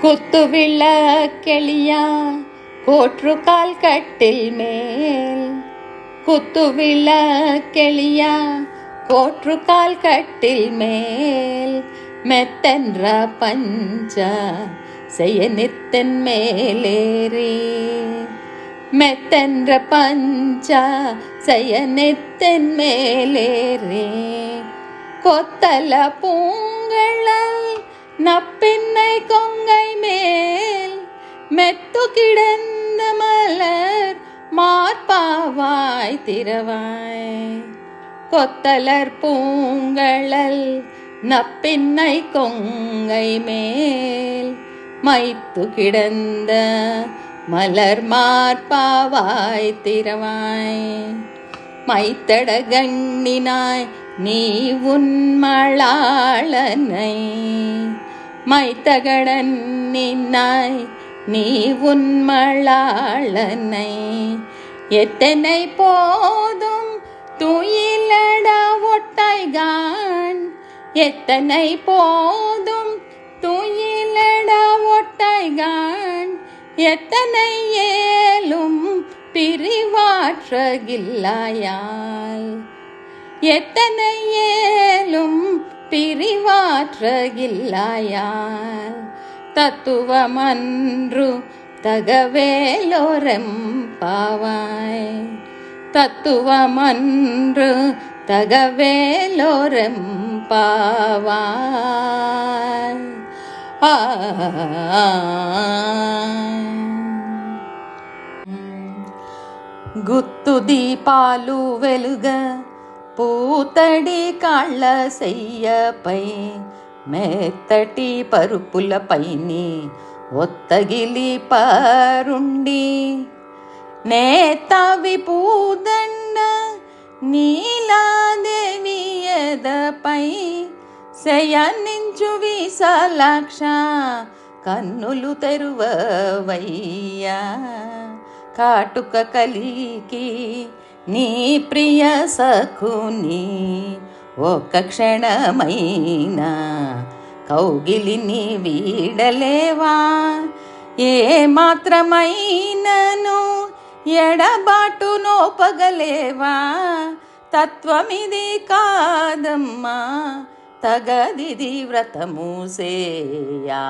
குத்து விளக்கெளியா கோற்று கால் கட்டில் மேல். குத்து விளக்கெளியா கோற்று கால் கட்டில் மேல். மெத்தன்ற பஞ்ச செய்ய நித்தன் மேலேறி. மெத்தன்ற பஞ்ச செய்ய நித்தன் மேலேறி. கொத்தல பூ நப்பெண்ணை கொங்கை மேல் மெத்து கிடந்த மலர் மார்பாவாய் திரவாய் கொத்தலர் பூங்கழல் நப்பெண்ணை கொங்கை மேல் மைத்து கிடந்த மலர் மார்பாவாய் திரவாய் மைத்தட கண்ணினாய் நீ உன் உன்மளாளனை மைத்தகடன் நின்னாய் நீ உன்மளாளனை எத்தனை போதும் துயிலட ஒட்டைகான் எத்தனை போதும் துயிலட ஒட்டைகான் எத்தனை ஏலும் பிரிவாற்றகில்லாயால் எத்தனை ஏலும் பிரிவாற்றகில்லாயால் தத்துவமன்று தகவேலோரெம்பாவாய் தத்துவமன்று தகவேலோரெம்பாவாய் ஆ గుత్తు దీపాలు వెలుగ పూతడి కాళ్ళ సెయ్యపై మెత్తటి పరుపులపైని ఒత్తగిలి పరుండి. నేతవి పూదండ నీలాదేవి ఎదపై శయనించు విశాలాక్ష కన్నులు తెరువవయ్యా. కాటుక కలికి నీ ప్రియ సఖుని ఒక క్షణమైనా కౌగిలిని వీడలేవా? ఏ మాత్రమైనను ఎడబాటు నోపగలేవా తత్వమిది కాదమ్మా తగదిది వ్రతము సేయా.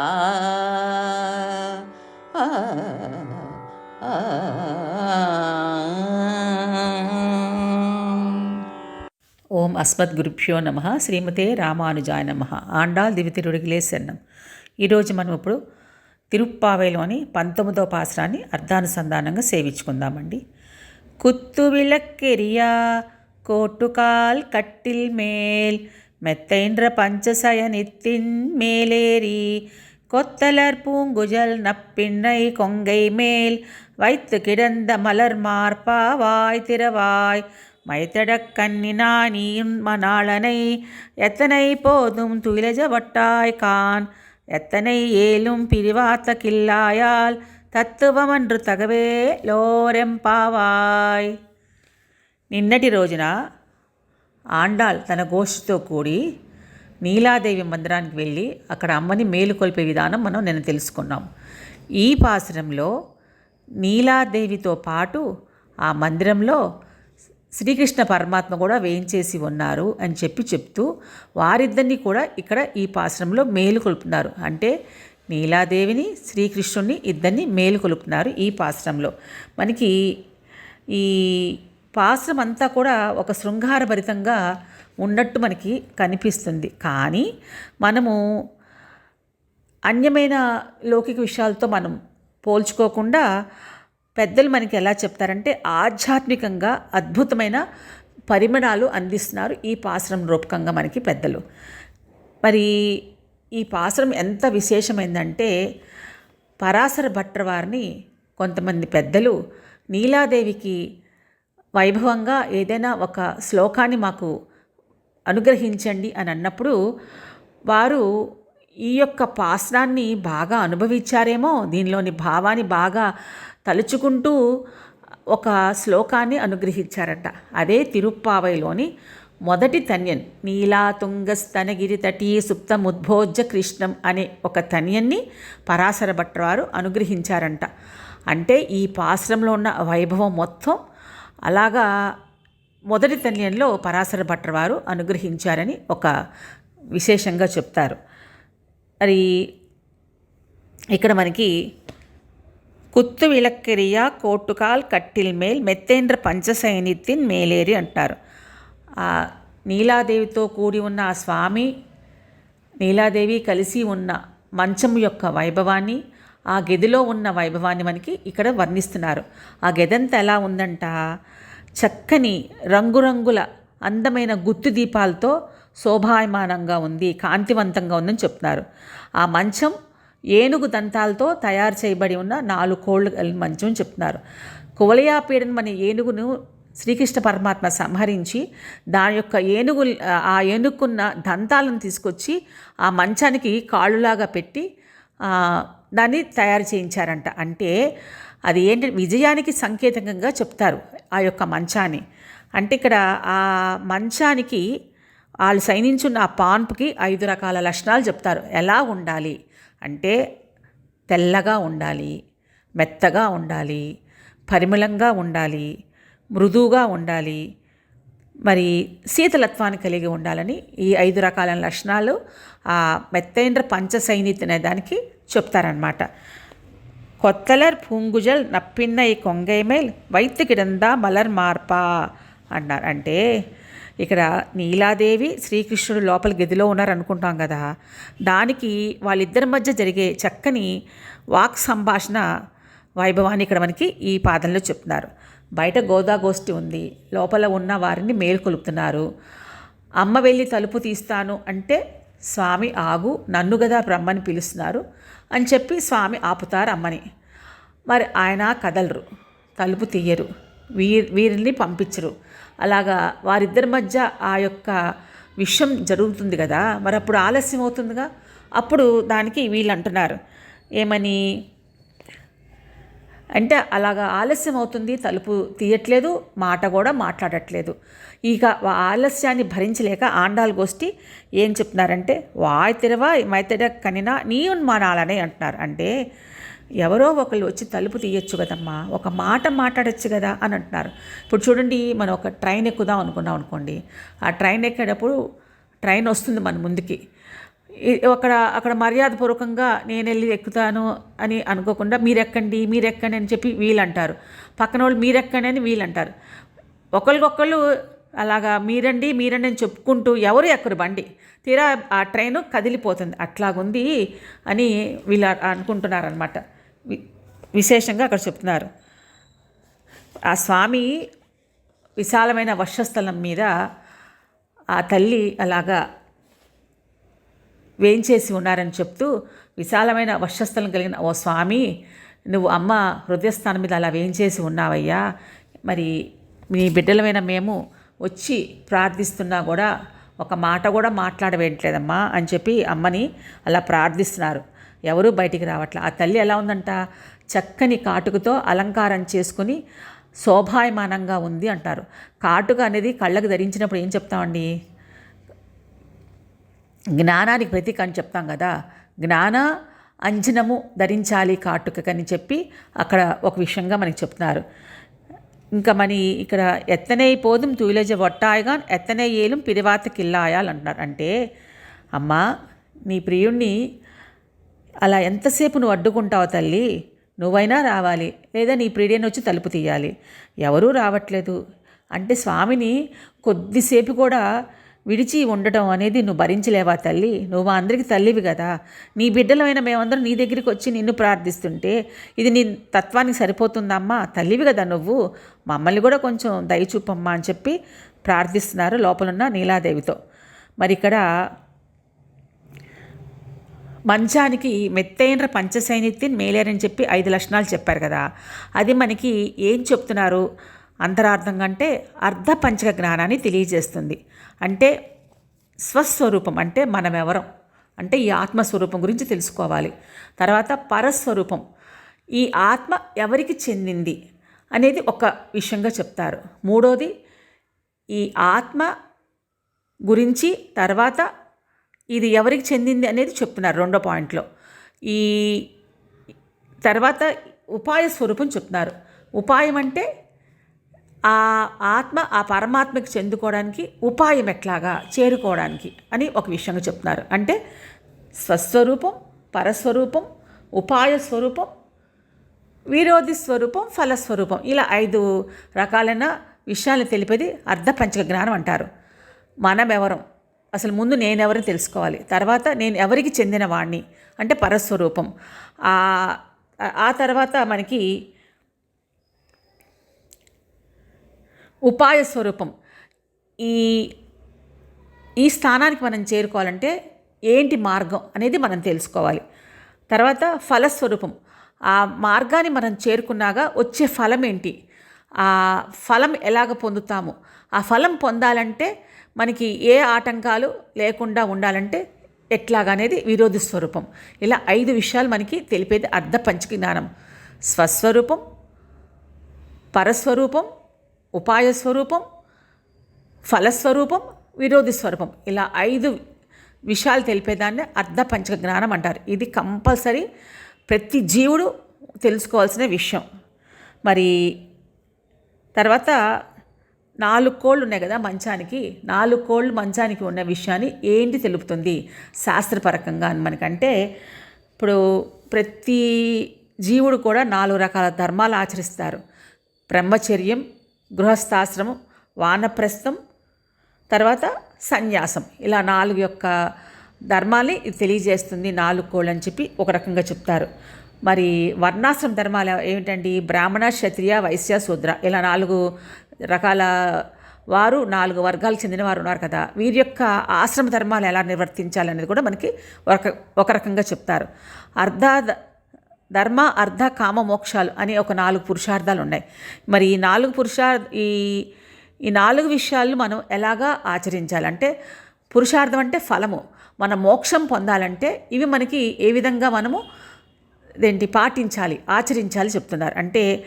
ఓం అస్మద్ గురుభ్యో నమ. శ్రీమతే రామానుజాయ నమ. ఆండాల్ దివితిరుడిగిలే శరణం. ఈరోజు మనం ఇప్పుడు తిరుప్పావైలోని పంతొమ్మిదవ పాసరాన్ని అర్ధానుసంధానంగా సేవించుకుందామండి. కుత్తు విలక్కెరియా కోటుకాల్ కట్టిల్ మేల్ మెత్తైంద్ర పంచసయనిత్తిన్ మేలేరి கொத்தலர் నప్పిన్నై కొంగై మేల్ மேல் కిడంద మలర్ మార్పా వాయ్ తిరవాయ్ மைத்தடக் கண்ணினா நீயும் மணாளனை எத்தனை போதும் துயிலஜவட்டாய் கான் எத்தனை ஏலும் பிரிவாத்த கில்லாயால் తత్వమండ్రు తగవే లోరెంపావాయ్ నిన్నటి రోజున ఆండాల్ తన గోష్ఠితో కూడి నీలాదేవి మందిరానికి వెళ్ళి అక్కడ అమ్మని మేలుకొల్పే విధానం మనం నిన్న తెలుసుకున్నాం ఈ పాసరంలో నీలాదేవితో పాటు ఆ మందిరంలో శ్రీకృష్ణ పరమాత్మ కూడా వేయించేసి ఉన్నారు అని చెప్పి చెప్తూ వారిద్దరిని కూడా ఇక్కడ ఈ పాశ్రంలో మేలు కొలుపుతున్నారు. అంటే నీలాదేవిని శ్రీకృష్ణుని ఇద్దరిని మేలు కొలుపుతున్నారు ఈ పాశ్రంలో మనకి ఈ పాశ్రం అంతా కూడా ఒక శృంగారభరితంగా ఉన్నట్టు మనకి కనిపిస్తుంది. కానీ మనము అన్యమైన లౌకిక విషయాలతో మనం పోల్చుకోకుండా పెద్దలు మనకి ఎలా చెప్తారంటే ఆధ్యాత్మికంగా అద్భుతమైన పరిమణాలు అందిస్తున్నారు ఈ పాసరం రూపకంగా మనకి పెద్దలు. మరి ఈ పాసరం ఎంత విశేషమైందంటే పరాశర భట్ర వారిని కొంతమంది పెద్దలు నీలాదేవికి వైభవంగా ఏదైనా ఒక శ్లోకాన్ని మాకు అనుగ్రహించండి అని అన్నప్పుడు వారు ఈ యొక్క పాసనాన్ని బాగా అనుభవించారేమో దీనిలోని భావాన్ని బాగా తలుచుకుంటూ ఒక శ్లోకాన్ని అనుగ్రహించారట. అదే తిరుప్పావైలోని మొదటి తన్యన్ నీలాతుంగస్తనగిరి తటీ సుప్తముద్భోజ కృష్ణం అనే ఒక తన్యన్ని పరాశర భట్టవారు అనుగ్రహించారంట. అంటే ఈ పాశ్రంలో ఉన్న వైభవం మొత్తం అలాగా మొదటి తన్యంలో పరాశర భట్టవారు అనుగ్రహించారని ఒక విశేషంగా చెప్తారు. మరి ఇక్కడ మనకి కుత్తు విలక్కెరియ కోట్టుకాల్ కట్టిల్ మేల్ మెత్తేంద్ర పంచసైనిత్తిన్ మేలేరి అంటారు. ఆ నీలాదేవితో కూడి ఉన్న ఆ స్వామి నీలాదేవి కలిసి ఉన్న మంచం యొక్క వైభవాన్ని ఆ గదిలో ఉన్న వైభవాన్ని మనకి ఇక్కడ వర్ణిస్తున్నారు. ఆ గదంతా ఎలా ఉందంట? చక్కని రంగురంగుల అందమైన గుత్తు దీపాలతో శోభాయమానంగా ఉంది కాంతివంతంగా ఉందని చెప్తున్నారు. ఆ మంచం ఏనుగు దంతాలతో తయారు చేయబడి ఉన్న నాలుగు కోళ్ళు మంచం అని చెప్తున్నారు. కువలయాపీడన్ అనే ఏనుగును శ్రీకృష్ణ పరమాత్మ సంహరించి దాని యొక్క ఏనుగు ఆ ఏనుగుకున్న దంతాలను తీసుకొచ్చి ఆ మంచానికి కాళ్ళులాగా పెట్టి దాన్ని తయారు చేయించారంట. అంటే అది ఏంటి విజయానికి సంకేతంగా చెప్తారు ఆ యొక్క మంచాన్ని. అంటే ఇక్కడ ఆ మంచానికి వాళ్ళు సైనించున్న ఆ పాన్పుకి ఐదు రకాల లక్షణాలు చెప్తారు. ఎలా ఉండాలి? అంటే తెల్లగా ఉండాలి మెత్తగా ఉండాలి పరిమళంగా ఉండాలి మృదువుగా ఉండాలి. మరి శీతలత్వాన్ని కలిగి ఉండాలని ఈ ఐదు రకాల లక్షణాలు ఆ మెత్తైన పంచసైనిత్ అనే దానికి చెప్తారనమాట కొత్తలర్ పూంగుజల్ నప్పిన్న ఈ కొంగైమేల్ వైత్తు కిడందా మలర్ మార్పా అన్నారు. అంటే ఇక్కడ నీలాదేవి శ్రీకృష్ణుడు లోపల గదిలో ఉన్నారు అనుకుంటాం కదా. దానికి వాళ్ళిద్దరి మధ్య జరిగే చక్కని వాక్ సంభాషణ వైభవాన్ని ఇక్కడ మనకి ఈ పాదంలో చెప్తున్నారు. బయట గోదాగోష్ఠి ఉంది. లోపల ఉన్న వారిని మేల్కొలుపుతున్నారు అమ్మ వెళ్ళి తలుపు తీస్తాను అంటే స్వామి ఆగు నన్ను గదా బ్రహ్మని పిలుస్తున్నారు అని చెప్పి స్వామి ఆపుతారు అమ్మని. మరి ఆయన కదలరు తలుపు తీయరు వీరి వీరిని పంపించరు. అలాగా వారిద్దరి మధ్య ఆ యొక్క విషయం జరుగుతుంది కదా. మరి అప్పుడు ఆలస్యం అవుతుందిగా? అప్పుడు దానికి వీళ్ళు అంటున్నారు. ఏమని? అంటే అలాగా ఆలస్యం అవుతుంది తలుపు తీయట్లేదు మాట కూడా మాట్లాడట్లేదు. ఇక ఆలస్యాన్ని భరించలేక ఆండాల్ గోష్ఠి ఏం చెప్తున్నారంటే వాయ్ తెరవా మైతెడ కనినా నీ ఉన్మానాలనే అంటున్నారు. అంటే ఎవరో ఒకళ్ళు వచ్చి తలుపు తీయొచ్చు కదమ్మా ఒక మాట మాట్లాడొచ్చు కదా అని అంటున్నారు. ఇప్పుడు చూడండి మనం ఒక ట్రైన్ ఎక్కుదాం అనుకున్నాం అనుకోండి ఆ ట్రైన్ ఎక్కేటప్పుడు ట్రైన్ వస్తుంది మన ముందుకి. అక్కడ అక్కడ మర్యాదపూర్వకంగా నేను వెళ్ళి ఎక్కుతాను అని అనుకోకుండా మీరు ఎక్కండి మీరు ఎక్కండి అని చెప్పి వీళ్ళు అంటారు పక్కన వాళ్ళు మీరు ఎక్కండి అని వీళ్ళు అంటారు ఒకరికొకళ్ళు అలాగా మీరండి మీరండి అని చెప్పుకుంటూ ఎవరు ఎక్కరు బండి. తీరా ఆ ట్రైన్ కదిలిపోతుంది. అట్లాగుంది అని వీళ్ళు అనుకుంటున్నారనమాట విశేషంగా అక్కడ చెప్తున్నారు. ఆ స్వామి విశాలమైన వర్షస్థలం మీద ఆ తల్లి అలాగా వేయించేసి ఉన్నారని చెప్తూ విశాలమైన వర్షస్థలం కలిగిన ఓ స్వామి నువ్వు అమ్మ హృదయస్థానం మీద అలా వేయించేసి ఉన్నావయ్యా. మరి మీ బిడ్డలమైన మేము వచ్చి ప్రార్థిస్తున్నా కూడా ఒక మాట కూడా మాట్లాడవేయట్లేదమ్మా అని చెప్పి అమ్మని అలా ప్రార్థిస్తున్నారు. ఎవరూ బయటికి రావట్లే. ఆ తల్లి ఎలా ఉందంట? చక్కని కాటుకతో అలంకారం చేసుకుని శోభాయమానంగా ఉంది అంటారు. కాటుక అనేది కళ్ళకు ధరించినప్పుడు ఏం చెప్తామండి? జ్ఞానానికి ప్రతీక అని చెప్తాం కదా. జ్ఞాన అంజనము ధరించాలి కాటుకని చెప్పి అక్కడ ఒక విషయంగా మనకి చెప్తున్నారు. ఇంకా మని ఇక్కడ ఎత్తనే పోదుం తూయిలజ వట్టాయగా ఎత్తనే ఏలం పిరివాత కిల్లాయాలంటున్నారు అంటే అమ్మా నీ ప్రియుణ్ణి అలా ఎంతసేపు నువ్వు అడ్డుకుంటావు తల్లి? నువ్వైనా రావాలి. లేదా నీ ప్రియుడిని వచ్చి తలుపు తీయాలి. ఎవరూ రావట్లేదు. అంటే స్వామిని కొద్దిసేపు కూడా విడిచి ఉండటం అనేది నువ్వు భరించలేవా తల్లి? నువ్వు మా అందరికి తల్లివి కదా. నీ బిడ్డలమైన మేమందరం నీ దగ్గరికి వచ్చి నిన్ను ప్రార్థిస్తుంటే ఇది నీ తత్వానికి సరిపోతుందమ్మా తల్లివి కదా నువ్వు. మమ్మల్ని కూడా కొంచెం దయ చూపమ్మా అని చెప్పి ప్రార్థిస్తున్నారు లోపలున్న నీలాదేవితో. మరి ఇక్కడ మంచానికి మెత్తైన పంచసైనిత్యం మేలేరని చెప్పి ఐదు లక్షణాలు చెప్పారు కదా. అది మనకి ఏం చెప్తున్నారు? అంతరార్థం కంటే అర్ధ పంచక జ్ఞానాన్ని తెలియజేస్తుంది. అంటే స్వస్వరూపం అంటే మనమెవరం? అంటే ఈ ఆత్మస్వరూపం గురించి తెలుసుకోవాలి. తర్వాత పరస్వరూపం. ఈ ఆత్మ ఎవరికి చెందింది అనేది ఒక విషయంగా చెప్తారు. మూడోది ఈ ఆత్మ గురించి తర్వాత ఇది ఎవరికి చెందింది అనేది చెప్తున్నారు రెండో పాయింట్లో. ఈ తర్వాత ఉపాయ స్వరూపం చెప్తున్నారు. ఉపాయం అంటే ఆ ఆత్మ ఆ పరమాత్మకి చెందుకోవడానికి ఉపాయం ఎట్లాగా చేరుకోవడానికి అని ఒక విషయంగా చెప్తున్నారు. అంటే స్వస్వరూపం పరస్వరూపం ఉపాయ స్వరూపం విరోధి స్వరూపం ఫలస్వరూపం ఇలా ఐదు రకాలైన విషయాలు తెలిపేది అర్ధపంచక జ్ఞానం అంటారు. మనమెవరం? అసలు ముందు నేనెవరని తెలుసుకోవాలి? తర్వాత నేను ఎవరికి చెందినవాణ్ణి? అంటే పరస్వరూపం. ఆ తర్వాత మనకి ఉపాయ స్వరూపం. ఈ ఈ స్థానానికి మనం చేరుకోవాలంటే ఏంటి మార్గం అనేది మనం తెలుసుకోవాలి. తర్వాత ఫలస్వరూపం. ఆ మార్గాన్ని మనం చేరుకున్నాగా వచ్చే ఫలం ఏంటి ఆ ఫలం ఎలాగ పొందుతాము? ఆ ఫలం పొందాలంటే మనకి ఏ ఆటంకాలు లేకుండా ఉండాలంటే ఎట్లాగనేది విరోధి స్వరూపం ఇలా ఐదు విషయాలు మనకి తెలిపేది అర్ధ పంచక జ్ఞానం స్వస్వరూపం పరస్వరూపం ఉపాయ స్వరూపం ఫలస్వరూపం విరోధి స్వరూపం ఇలా ఐదు విషయాలు తెలిపేదాన్ని అర్ధ పంచక జ్ఞానం అంటారు. ఇది కంపల్సరీ ప్రతి జీవుడు తెలుసుకోవాల్సిన విషయం. మరి తర్వాత నాలుగు కోళ్ళు ఉన్నాయి కదా మంచానికి నాలుగు కోళ్ళు మంచానికి ఉన్న విషయాన్ని ఏంటి తెలుపుతుంది? శాస్త్రపరకంగా అని మనకంటే ఇప్పుడు ప్రతి జీవుడు కూడా నాలుగు రకాల ధర్మాలు ఆచరిస్తారు. బ్రహ్మచర్యం గృహస్థాశ్రమం వానప్రస్థం తర్వాత సన్యాసం. ఇలా నాలుగు యొక్క ధర్మాల్ని ఇది తెలియజేస్తుంది నాలుగు కోళ్ళు అని చెప్పి ఒక రకంగా చెప్తారు. మరి వర్ణాశ్రమ ధర్మాలు ఏమిటండి? బ్రాహ్మణ క్షత్రియ వైశ్య శూద్ర ఇలా నాలుగు రకాల వారు నాలుగు వర్గాలకు చెందిన వారు ఉన్నారు కదా. వీరి యొక్క ఆశ్రమ ధర్మాలు ఎలా నిర్వర్తించాలనేది కూడా మనకి ఒక ఒక రకంగా చెప్తారు. అర్ధ ధర్మ అర్ధ కామ మోక్షాలు అని ఒక నాలుగు పురుషార్థాలు ఉన్నాయి. మరి ఈ నాలుగు పురుషార్థ ఈ ఈ నాలుగు విషయాలు మనం ఎలాగా ఆచరించాలంటే పురుషార్థం అంటే ఫలము. మన మోక్షం పొందాలంటే ఇవి మనకి ఏ విధంగా మనము ఏంటి పాటించాలి ఆచరించాలి చెప్తున్నారు. అంటే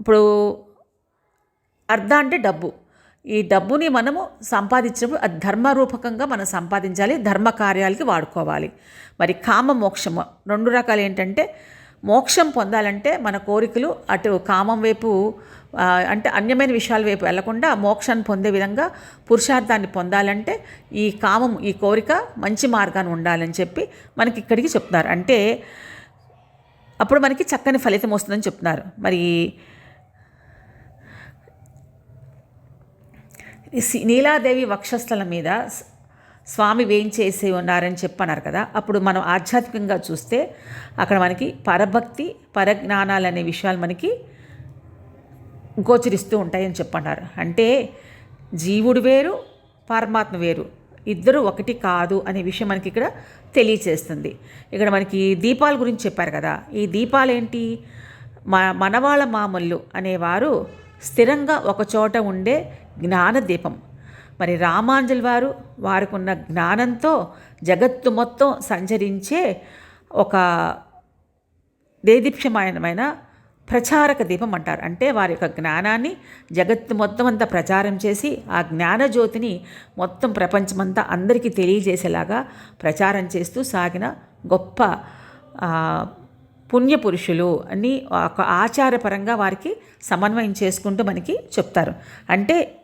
ఇప్పుడు అర్ధ అంటే డబ్బు. ఈ డబ్బుని మనము సంపాదించినప్పుడు అది ధర్మరూపకంగా మనం సంపాదించాలి ధర్మ కార్యాలకి వాడుకోవాలి. మరి కామ మోక్షము రెండు రకాలు ఏంటంటే మోక్షం పొందాలంటే మన కోరికలు అటు కామం వైపు అంటే అన్యమైన విషయాల వైపు వెళ్ళకుండా మోక్షాన్ని పొందే విధంగా పురుషార్థాన్ని పొందాలంటే ఈ కామం ఈ కోరిక మంచి మార్గాన్ని ఉండాలని చెప్పి మనకి ఇక్కడికి చెప్తున్నారు. అంటే అప్పుడు మనకి చక్కని ఫలితం వస్తుందని చెప్తున్నారు. మరి ఈ సి- నీలాదేవి వక్షస్థల మీద స్వామి వేయించేసి ఉన్నారని చెప్పన్నారు కదా. అప్పుడు మనం ఆధ్యాత్మికంగా చూస్తే అక్కడ మనకి పరభక్తి పరజ్ఞానాలు అనే విషయాలు మనకి గోచరిస్తూ ఉంటాయని చెప్పన్నారు. అంటే జీవుడు వేరు పరమాత్మ వేరు. ఇద్దరు ఒకటి కాదు అనే విషయం మనకి ఇక్కడ తెలియచేస్తుంది. ఇక్కడ మనకి దీపాల గురించి చెప్పారు కదా. ఈ దీపాలు ఏంటి? మ మనవాళ్ళ మామల్లు అనేవారు స్థిరంగా ఒక చోట ఉండే జ్ఞాన దీపం మరి రామాంజల్ వారు వారికున్న జ్ఞానంతో జగత్తు మొత్తం సంచరించే ఒక దేదీప్యమానమైన ప్రచారక దీపం అంటారు. అంటే వారి యొక్క జ్ఞానాన్ని జగత్తు మొత్తం అంతా ప్రచారం చేసి ఆ జ్ఞానజ్యోతిని మొత్తం ప్రపంచమంతా అందరికీ తెలియజేసేలాగా ప్రచారం చేస్తూ సాగిన గొప్ప పుణ్యపురుషులు అని ఒక ఆచారపరంగా వారికి సమన్వయం చేసుకుంటూ మనకి చెప్తారు. అంటే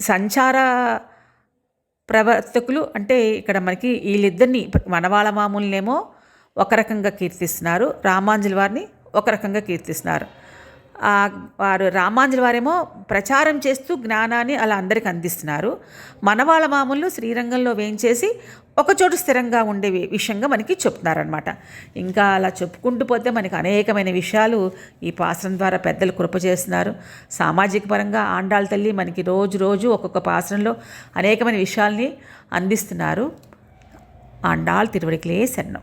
సంచార ప్రవర్తకులు అంటే ఇక్కడ మనకి వీళ్ళిద్దరిని మనవాళ మామూలనేమో ఒక రకంగా కీర్తిస్తున్నారు. రామాంజుల వారిని ఒక రకంగా కీర్తిస్తున్నారు. వారు రామాంజలి వారేమో ప్రచారం చేస్తూ జ్ఞానాన్ని అలా అందరికీ అందిస్తున్నారు. మనవాళ్ళ మామూలు శ్రీరంగంలో వేయించేసి ఒకచోటు స్థిరంగా ఉండే విషయంగా మనకి చెప్తున్నారనమాట ఇంకా అలా చెప్పుకుంటూ పోతే మనకి అనేకమైన విషయాలు ఈ పాసనం ద్వారా పెద్దలు కృప చేస్తున్నారు. సామాజిక పరంగా ఆండాళ్ళ తల్లి మనకి రోజు రోజు ఒక్కొక్క పాసనంలో అనేకమైన విషయాల్ని అందిస్తున్నారు. ఆండాళ్ తిరువడికిలే శరణం.